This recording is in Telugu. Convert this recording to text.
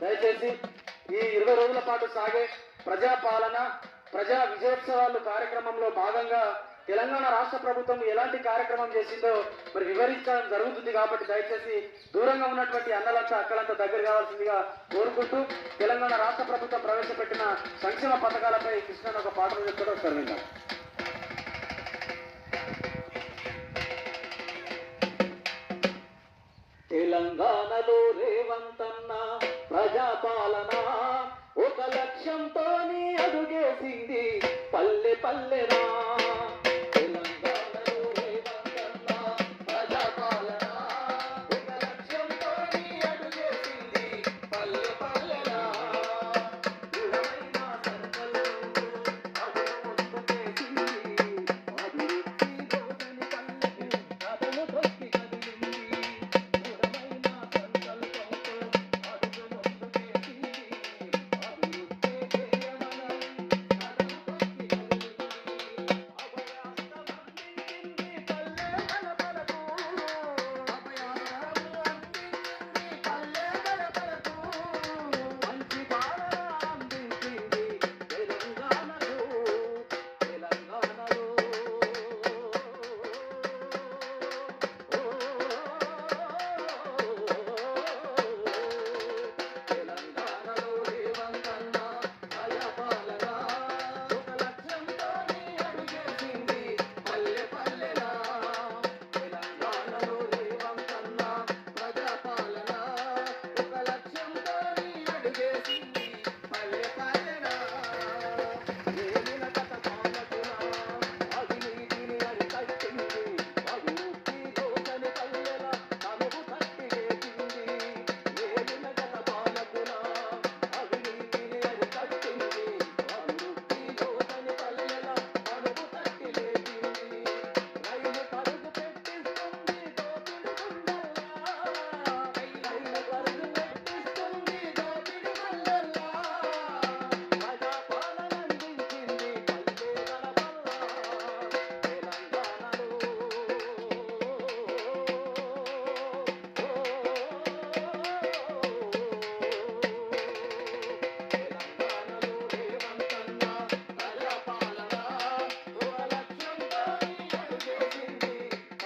దయచేసి ఈ ఇరవై రోజుల పాటు సాగే ప్రజాపాలన ప్రజా విజయోత్సవాలు కార్యక్రమంలో భాగంగా తెలంగాణ రాష్ట్ర ప్రభుత్వం ఎలాంటి కార్యక్రమం చేసిందో మరి వివరించడం జరుగుతుంది కాబట్టి దయచేసి దూరంగా ఉన్నటువంటి అన్నలంతా అక్కలంతా దగ్గర కావాల్సిందిగా కోరుకుంటూ తెలంగాణ రాష్ట్ర ప్రభుత్వం ప్రవేశపెట్టిన సంక్షేమ పథకాలపై కృష్ణ ఒక పాటలు చెప్తాడు ఒకసారి విందాం. తెలంగాణలో రేవంతన్న ప్రజాపాలన? ఒక లక్ష్యంతోనే అడుగేసింది పల్లె పల్లెనా? ప్రజాపాలన? ఒక లక్ష్యంతోనే అడుగేసింది పల్లె పల్లె